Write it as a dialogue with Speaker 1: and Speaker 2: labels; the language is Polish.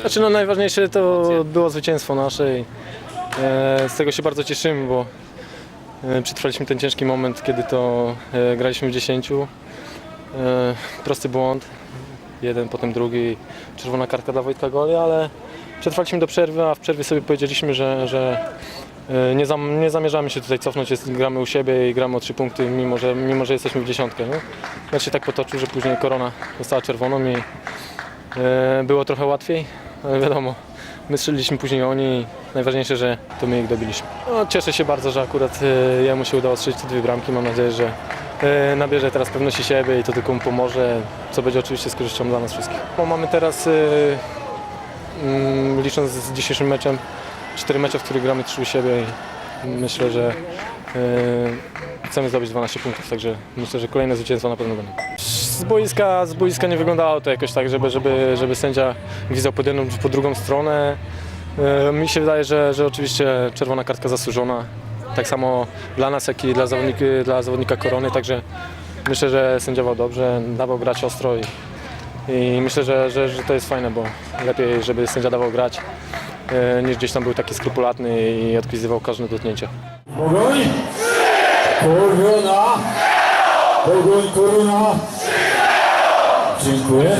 Speaker 1: Znaczy no najważniejsze to było zwycięstwo nasze i e, z tego się bardzo cieszymy, bo e, przetrwaliśmy ten ciężki moment, kiedy to e, graliśmy w 10. E, prosty błąd, jeden, potem drugi, czerwona kartka dla Wojtka Goli, ale przetrwaliśmy do przerwy, a w przerwie sobie powiedzieliśmy, że, że nie, zam, nie zamierzamy się tutaj cofnąć, jest, gramy u siebie i gramy o trzy punkty, mimo że, mimo że jesteśmy w dziesiątkę. Nie? Mecz się tak potoczył, że później korona została czerwoną i e, było trochę łatwiej, ale wiadomo, my strzeliliśmy później oni i najważniejsze, że to my ich dobiliśmy. No, cieszę się bardzo, że akurat e, jemu się udało strzelić te dwie bramki. Mam nadzieję, że e, nabierze teraz pewności siebie i to tylko mu pomoże, co będzie oczywiście z korzyścią dla nas wszystkich. Mamy teraz, e, mm, licząc z dzisiejszym meczem, cztery mecze, w których gramy trzy u siebie i myślę, że e, chcemy zdobyć 12 punktów, także myślę, że kolejne zwycięstwa na pewno będą. Z boiska, z boiska nie wyglądało to jakoś tak, żeby, żeby, żeby sędzia gwizdał pod jedną po drugą stronę. E, Mi się wydaje, że, że oczywiście czerwona kartka zasłużona. Tak samo dla nas, jak i dla zawodnika, dla zawodnika Korony, także myślę, że sędziował dobrze, dawał grać ostro i, i myślę, że, że, że to jest fajne, bo lepiej, żeby sędzia dawał grać, niż gdzieś tam był taki skrupulatny i odpisywał każde dotknięcie.
Speaker 2: Pogoń! Korona! Pogoń, korona! Dziękuję.